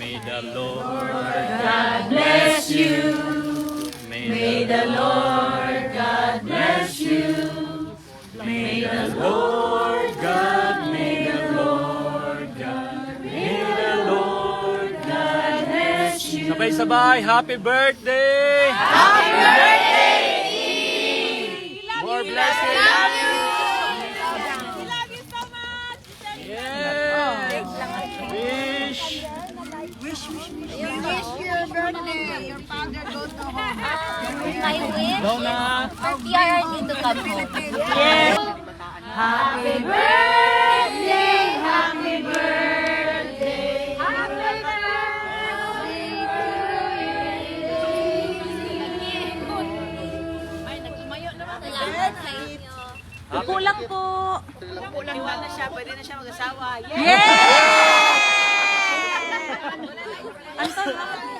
May the Lord God bless you. May, the Lord God bless you. May the Lord God, may the Lord God, may the Lord God bless you. Sabay-sabay, happy birthday! Happy birthday! More blessings! love you so much. Yes! Wish! wish your birthday. Your father go to home. My wish Donna! for PRRD to come home. Happy birthday, happy birthday, happy Salamat sa inyo. Kulang po. Kulang na siya, pwede na siya mag-asawa. Anton,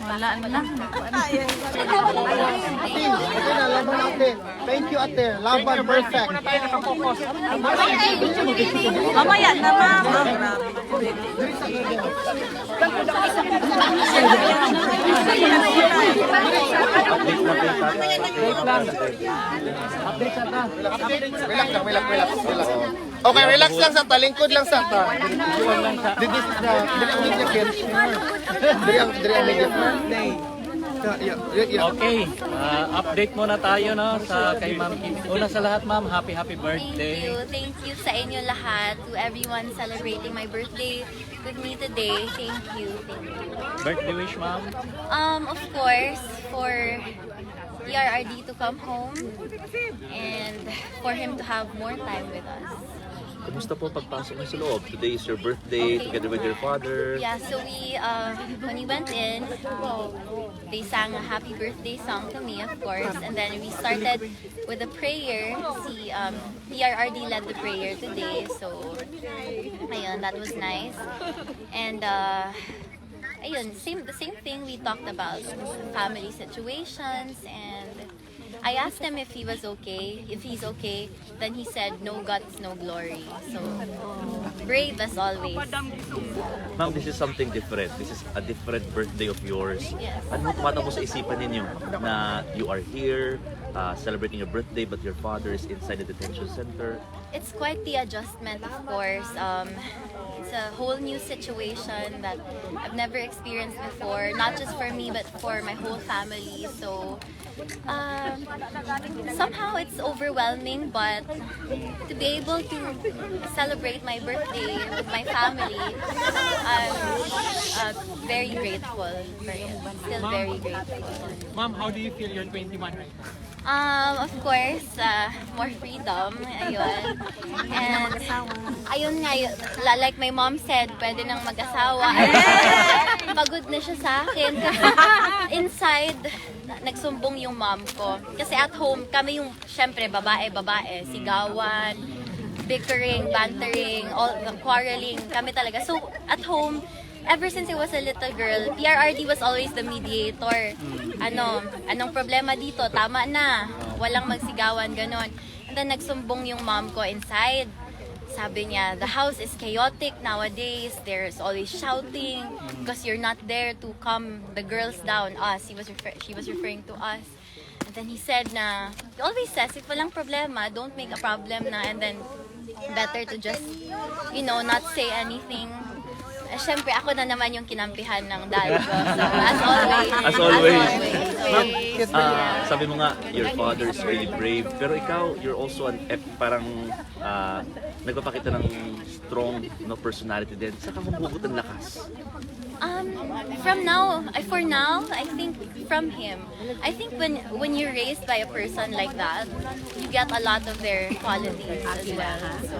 Wala na. Ate, ate na, laban ate. Thank you ate. Laban, perfect. Mamaya na, ma'am. Ah, grabe. Relax lang, relax, relax, relax. Okay, relax lang sa ta. Lingkod lang sa ta. This is the, dili ang media kit. Dili ang, dili ang media kit. Yeah, yeah, yeah. Okay, ah, update muna tayo no sa kay Ma'am Kim. Una sa lahat, Ma'am, happy happy Thank birthday. you. Thank you sa inyo lahat. To everyone celebrating my birthday with me today. Thank you. Thank you. Birthday wish, Ma'am. Um, of course, for PRRD to come home and for him to have more time with us. Kumusta po pagpasok niyo sa loob? Today is your birthday Okay. together with your father. Yeah, so we, uh, when we went in, they sang a happy birthday song to me, of course, and then we started with a prayer. Si um, PRRD led the prayer today, so ayun, that was nice. And uh, ayun, same the same thing we talked about family situations and I asked him if he was okay. If he's okay, then he said no guts, no glory. So brave as always. Ma'am, this is something different. This is a different birthday of yours. Yes. Ano po sa isipan ninyo na you are here uh, celebrating your birthday but your father is inside the detention center? It's quite the adjustment, of course. Um, it's a whole new situation that I've never experienced before, not just for me, but for my whole family. So, um, somehow it's overwhelming, but to be able to celebrate my birthday with my family, I'm uh, very grateful for it. Still very grateful. Mom, how do you feel you're 21 right now? Um, of course, uh, more freedom. Ayun. And, ayun nga, yun- like my mom said, pwede nang mag-asawa. Pagod na siya sa akin. Kasi inside, na- nagsumbong yung mom ko. Kasi at home, kami yung, syempre, babae, babae, sigawan, bickering, bantering, all, quarreling, kami talaga. So, at home, ever since I was a little girl, PRRD was always the mediator. Ano, anong problema dito? Tama na. Walang magsigawan, ganon. And then nagsumbong yung mom ko inside. Sabi niya, the house is chaotic nowadays. There's always shouting because you're not there to calm the girls down. Us, he was refer- she was referring to us. And then he said na, he always says, if walang problema, don't make a problem na. And then, better to just, you know, not say anything. Eh, Siyempre, ako na naman yung kinampihan ng dad ko. So, as always. As always. Ma'am, Ah, sabi mo nga, your father is really brave. Pero ikaw, you're also an, eh, parang ah, nagpapakita ng strong no, personality din. Saka humugot ng lakas. Um, from now, I for now, I think from him. I think when when you're raised by a person like that, you get a lot of their qualities as well. So,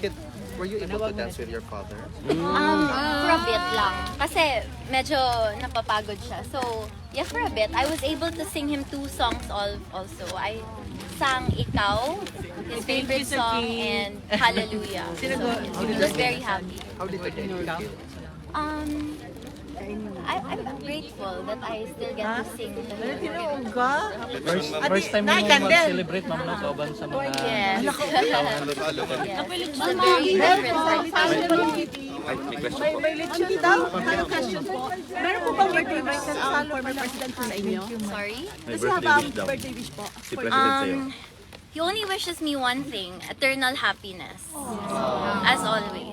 Kid, Were you able to dance with your father? Um, for a bit lang. Kasi medyo napapagod siya. So, yeah, for a bit. I was able to sing him two songs all, also. I sang Ikaw, his favorite song, and Hallelujah. So, he was very happy. How did you get it? Um, I, I'm grateful that I still get to sing to him. First, first time mo mag-celebrate, ma'am, no? Kauban sa mga... Yes. yes. It's a very different perspective. Ay, may question po. Meron po bang birthday wish sa former president po sa inyo? Sorry? May birthday wish daw. Birthday wish po. Si President sa'yo. Um, he only wishes me one thing, eternal happiness. As always.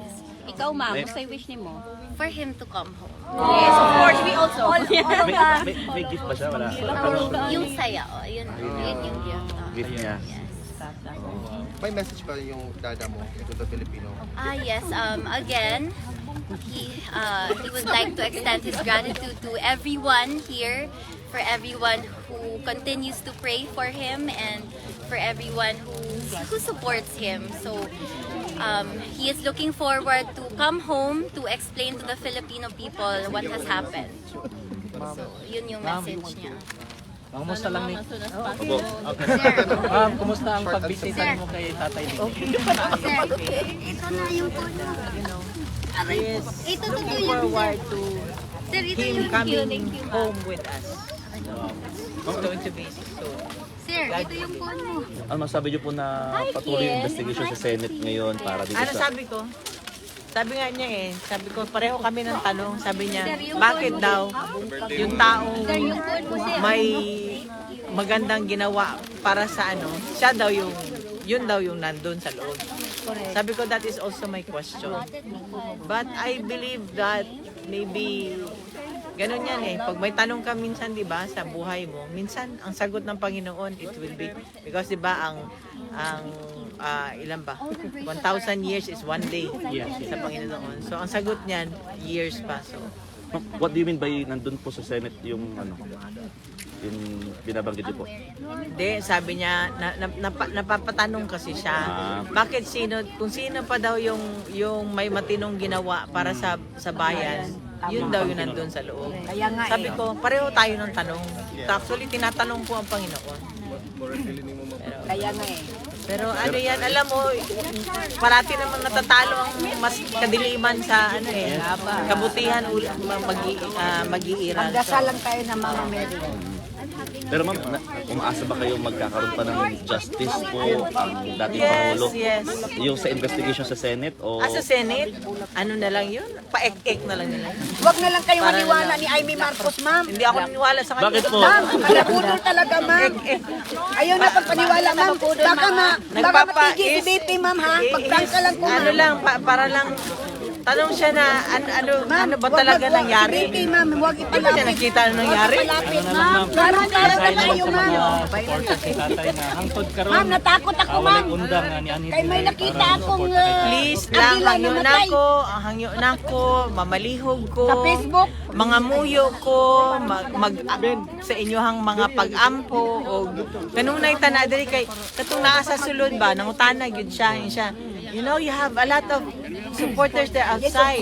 Ikaw, ma'am, gusto yung wish ni mo? For him to come home. Yes, of course, we also. May, may, may gift ba siya? Wala. Yung saya, oh, yun, yun yung gift. oh. gift niya. Yes. May message ba yung dada mo to the Filipino? Ah, yes. Um, again, he, uh, he would like to extend his gratitude to everyone here, for everyone who continues to pray for him, and for everyone who, who supports him. So, um, he is looking forward to come home to explain to the Filipino people what has happened. So, yun yung message niya. Kumusta lang ni... Opo. Ma'am, kumusta ang pagbisita mo kay Tatay Diggy? Ito na yung puno. Ito to yung forward to Sir, ito him yung coming Thank you. home with us. It's going to be so. Sir, ito yung puno. Ano masabi niyo po na patuloy yung investigation sa Senate ngayon para dito Ano sa... sabi ko? Sabi nga niya eh, sabi ko pareho kami ng tanong. Sabi niya, bakit daw yung taong may magandang ginawa para sa ano, siya daw yung yun daw yung nandun sa loob. Sabi ko, that is also my question. But I believe that maybe ganun yan eh. Pag may tanong ka minsan, di ba, sa buhay mo, minsan ang sagot ng Panginoon, it will be, because di ba, ang, ang ah, ilan ba? 1,000 years is one day sa Panginoon. So, ang sagot niyan, years pa. So, What do you mean by nandun po sa Senate yung ano? Yung binabanggit niyo po? Hindi, sabi niya, na, na, napa- napapatanong kasi siya, Ah. bakit sino, kung sino pa daw yung, yung may matinong ginawa para sa, sa bayan, yun daw yung nandun sa loob. Kaya nga Sabi ko, pareho tayo ng tanong. Actually, tinatanong ko ang Panginoon. Kaya nga eh. Pero ano yan, alam mo, parati namang natatalo ang mas kadiliman sa ano eh, kabutihan ul- ma- mag- ah, mag-iiral. Magdasal lang tayo ng Mama Mary. Pero ma'am, na, umaasa ba kayo magkakaroon pa ng justice po ang dating Yes, Pangulo? yes. Yung sa investigation sa Senate o... Ah, sa Senate, ano na lang yun? Pa-ek-ek na lang nila. Huwag na lang kayo Para maniwala lang. ni Amy Marcos, ma'am. Hindi ako naniwala sa kanya. Bakit po? Ma'am, pinapudol talaga, ma'am. Ayaw na pagpaniwala, ma'am. Baka ma, baka matigil si BP, ma'am, ha? Pagtangka lang ko, Ano ma'am. lang, pa- para lang, tanong siya na, an- ano, ano ba talaga nangyari? Si BP, ma'am, huwag Hindi ba siya ipalapit. nakita ano nangyari? Palapit, ma'am. Na naman tayo, ma'am. mga supporters ni Tatay na hangtod karon. Ma'am, natakot ako, ma'am. undang ni Kay may nakita akong, uh, Please Ang lang, ilan hangyo na namatay? ko, hangyo na ko, mamalihog ko. Sa Facebook? Mga muyo ko, mag, mag sa inyohang mga pag-ampo, o kanunay tana diri kay, katong naa sa sulod ba, nangutana gyud siya, yun siya. You know, you have a lot of supporters there outside.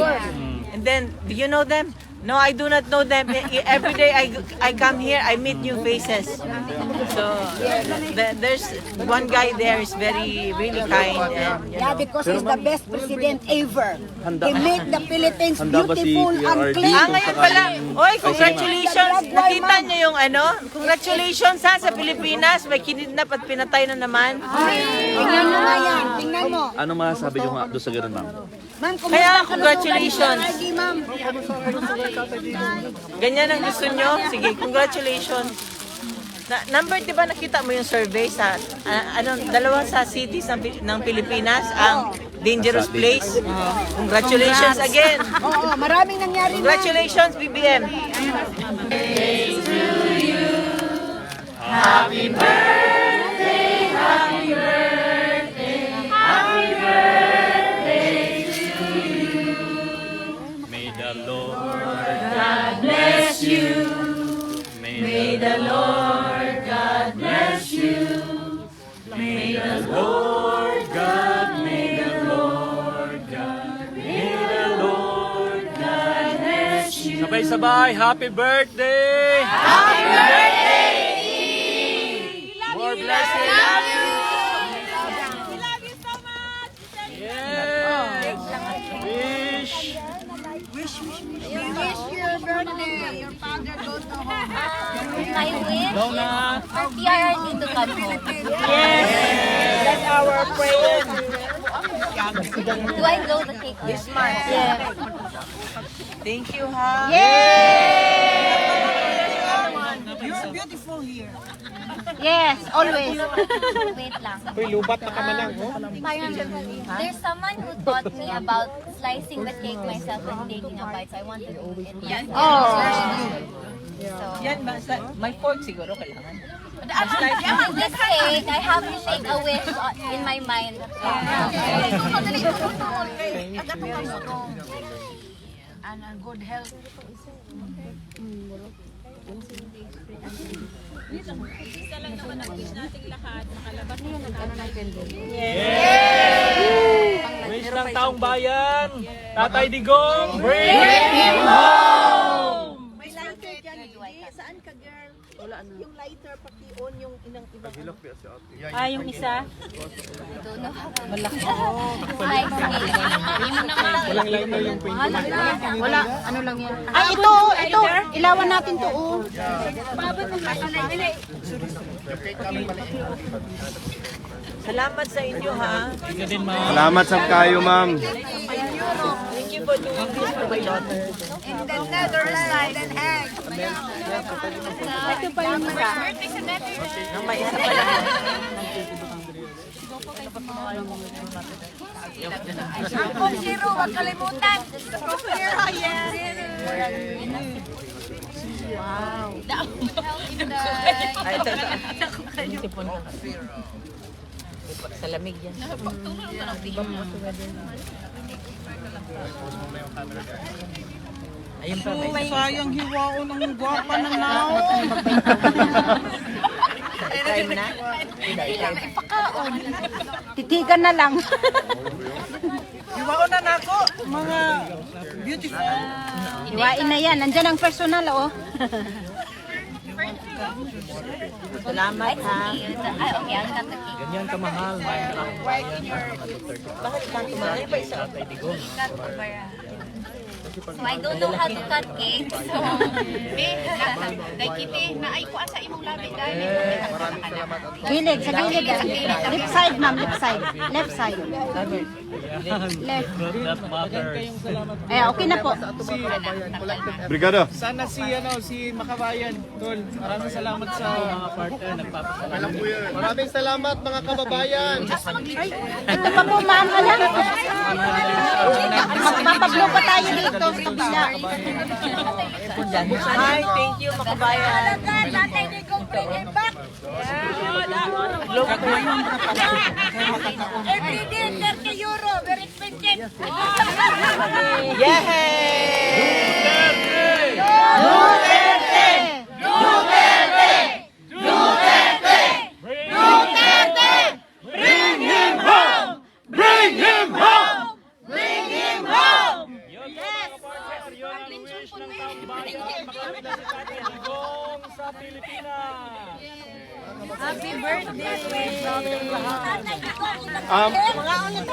And then, do you know them? No, I do not know them. Every day I, I come here, I meet new faces. So, the- there's one guy there is very, really kind. And, you Yeah, know, because he's the best president ever. He made the Philippines beautiful and clean. Ah, ngayon pala. Oy, congratulations. Nakita niyo yung ano? Congratulations ha sa Pilipinas. May kinidnap at pinatay na naman. Tingnan mo nga yan. Tingnan mo. Ano masasabi niyo nga doon sa ganun, ma'am? Ma'am, kumusta Kaya, ka congratulations. Ma'am. Ganyan ang gusto nyo? Sige, congratulations. Na, number, di ba nakita mo yung survey sa, ah, ano, dalawa sa cities ng, ng Pilipinas, ang dangerous place. Congratulations again. Oo, maraming nangyari. Congratulations, BBM. Sabay-sabay, happy birthday! Happy birthday! More blessings! Yes! Wish! Wish your birthday. Your father go to home. My wish Go na! for PRRD to come home. That's our prayer. Do I blow the cake? This March. Yes. Thank you, ha. You're beautiful here. Yes, always. Wait lang. Uy, lubat na ka man lang, oh. Parang, there's someone who taught me about slicing the cake myself and taking a bite, so I want to do it. Yes. Oh. So, Yan, basta, may fork siguro kailangan. on this cake, I have to shake a wish in my mind. And a good health. Wish ng taong bayan! Tatay Digong, bring him home! May lighter dyan. Saan ka, girl? Wala na. Yung lighter, pati on yung inang ibang Ah, yung isa? don't know how to Malaki. Slice cake. Walang na yung 21. Wala, ano lang yan. Ay, ito, ito. Ilawan natin to, oh. Salamat sa inyo, ha. Salamat sa kayo, ma'am. Thank you for doing this for my daughter. In the Netherlands and egg. Ito pa yung isa. Nang may isa pa lang. Kung zero, huwag kalimutan. Zero, yes. Ay, ito. Yung sipon na. Sa lamig yan. Ayun pa, may. Sayang hiwao ng gwapa ng nao. Time na? Titigan na lang. Hiwao na nako, mga beautiful. Hiwain na yan. Nandyan ang personal, oh. Salamat, ha. Ay, okay, the cake. Ganyan kamahal. Bakit mo? Ano pa isa? Tatay Digong. So I don't know how to cut cake. So, Dahil kiti, naaykuan sa imong labi dahil. Gilid, sa gilid. ah. Left side, ma'am. Left side. Left side. Left. That matters. Eh, okay na po. Brigado. Sana si, ano, si Makabayan, Tol. Maraming salamat sa... Mga partner, nagpapasalamat. Maraming salamat, mga kababayan. Ito pa po, ma'am. Alam. Magpapablo pa tayo dito sa kabila. Hi, thank you, makabayan. Tatay ni it back. Every day, 30 euro. Very expensive. Yay! Yun, mga partner, yun ang wish ng taong bayan. Makakita si Tatay Digong sa Pilipinas. Um,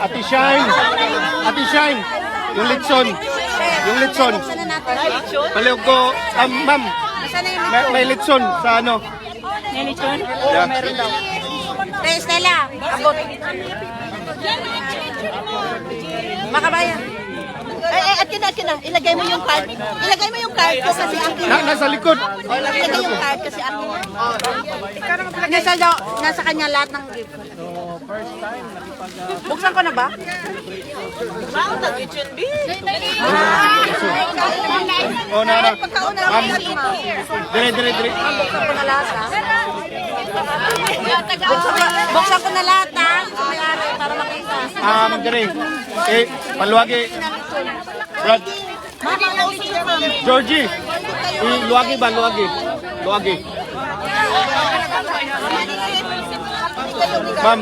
Ate Shine. Ate Shine. Yung litson. Yung litson. Paliw ko. Um, ma'am. May, may litson sa ano. May litson? Yeah. meron daw. Hey, Stella. Abot. Makabayan. Ay, ay, akin na, akin na. Ilagay mo yung card. Ilagay mo yung card ko kasi akin. Na, nasa likod. Ilagay yung card kasi akin. Nasa, nasa kanya lahat ng gift. Buksan ko na ba? Wow, nag-kitchen B. Oh, na, na. Pagkauna Ma'am. lang dito. Dire, dire, dire. Buksan ko na lahat ha. Buksan ko, na lahat ha. Para makita. Ah, magdire. Eh, paluwagi. Brad. Georgie. Eh, luwagi ba? Luwagi. Luwagi. Ma'am,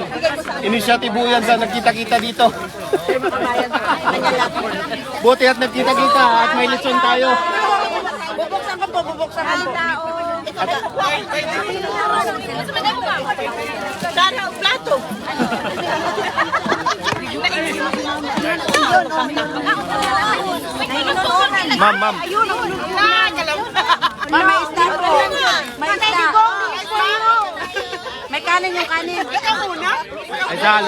initiative po yan sa nagkita-kita dito. Buti at nagkita-kita at may lesson tayo. po, bubuksan mo po. Saan ang plato? Ma'am, ma'am. Ma'am, may isda po. May isda. Kanin yung kanin. Ay, sa,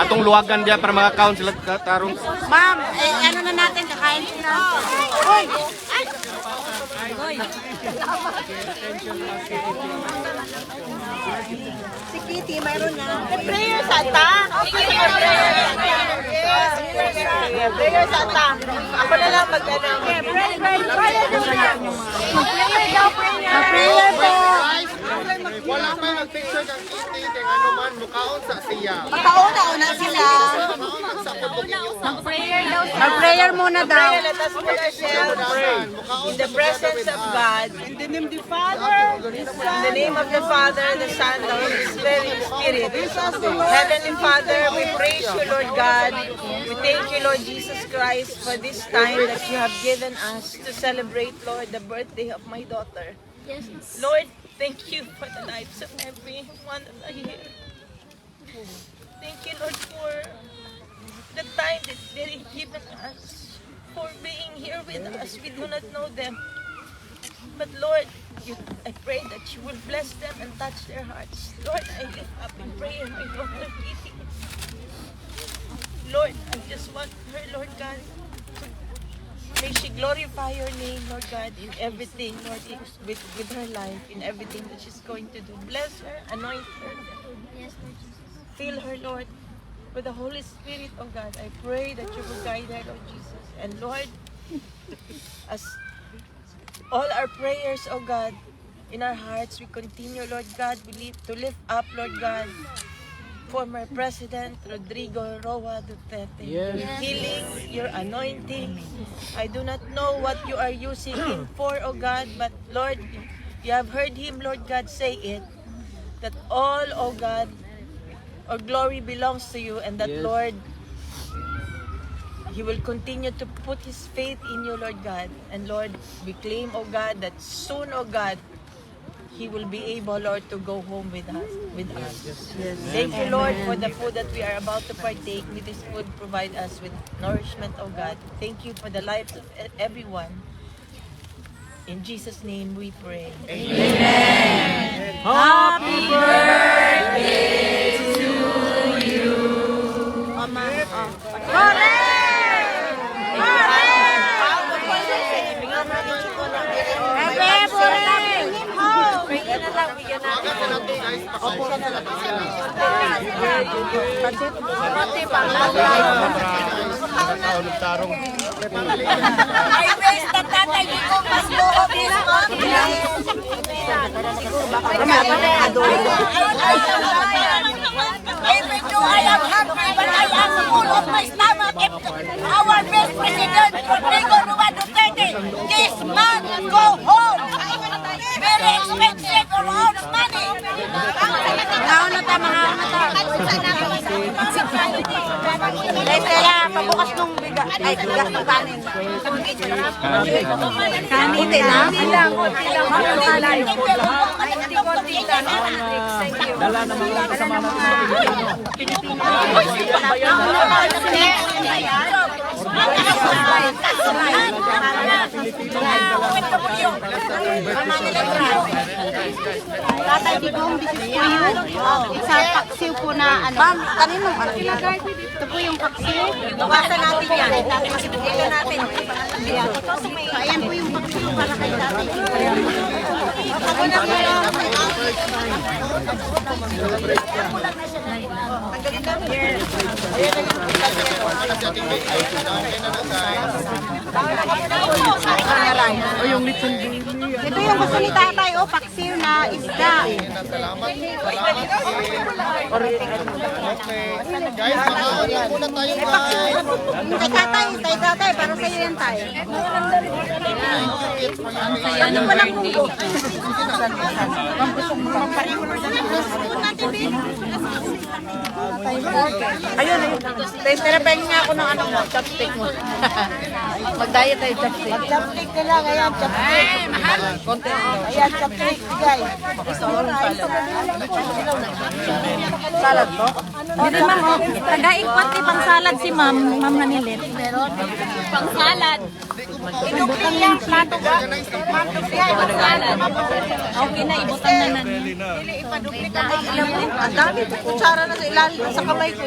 atong luwagan diya para makakaon sila tarong. Ma'am, eh, ano na natin, kakain sila. Uy! Si Kitty, mayroon na. Prayer Santa. Prayer Santa. Ako na lang mag-ano. Pray, pray, pray. Mag-prayer daw, prayer. Mag-prayer po. Wala pa mag-picture kang kitty kay ano man mukaon sa siya. Pauna-una sila. Mukaon sa pagod inyo. Mag-prayer muna daw. Let us put ourselves in the presence of God. In the name of the Father, in the name of the Father, the Son, the Holy Spirit, Spirit. Heavenly Father, we praise you, Lord God. We thank you, Lord Jesus Christ, for this time that you have given us to celebrate, Lord, the birthday of my daughter. Lord, thank you for the lives of every one of us here. Thank you, Lord, for the time that they've given us for being here with us. We do not know them. But Lord, you, I pray that you will bless them and touch their hearts. Lord, I lift up in prayer my daughter Kitty. Lord, I just want her, Lord God, May she glorify your name, Lord God, in everything, Lord, in- with, with her life, in everything that she's going to do. Bless her, anoint her. Fill her, Lord, with the Holy Spirit, oh God. I pray that you will guide her, Lord Jesus. And Lord, as all our prayers, oh God, in our hearts, we continue, Lord God, we lift, to lift up, Lord God, former President Rodrigo Roa Duterte. Your healing, your anointing. I do not know what you are using him for, oh God, but Lord, you have heard him, Lord God, say it, that all, oh God, or glory belongs to you, and that, Lord, he will continue to put his faith in you, Lord God. And Lord, we claim, oh God, that soon, oh God, he will be able, Lord, to go home with us. With us. Thank you, Lord, for the food that we are about to partake. May this food provide us with nourishment, oh God. Thank you for the lives of e- everyone. In Jesus' name we pray. Even though I am hungry, but I am full of my stomach. Our best president, Rodrigo Roa Duterte, this man go home. Expensive for all the money. Mga na ta, mga na ta. Ay, kaya pabukas nung biga, ay, bigas ng kanin. Kanin din, ha? Ilang, konti lang. Konti lang. Konti lang. Thank you. Dala ng mga kasama natin sa Pilipino. Tatay Digong, this is for you. Sa paksiw po na ano. Ma'am, kanino? Ito po yung paksiw. Bawasan natin yan. Ito natin. Ayan po yung paksiw para kay tatay. Ito yung gusto ni tatay, oh, paksiw na isda. Guys, makaon lang muna tayo guys. Kay tatay, tay, tay tatay, para sa'yo yan tay. Ano pa lang hugo? Ayun, ayun. Pahingin nga ako ng ano mo, chopstick mo. Mag-diet tayo chopstick. Chopstick na lang, ayan, chopstick. Konti. Ayan, chopstick, bigay. Salad to? Hindi ma'am, oh. Tagaing pati pang salad si ma'am, ma'am Hanilet. Pang salad. Ibutang yung plato ba? Okay na, ibutang na nan. Ang dami, kutsara na sa ilalim, sa kamay ko.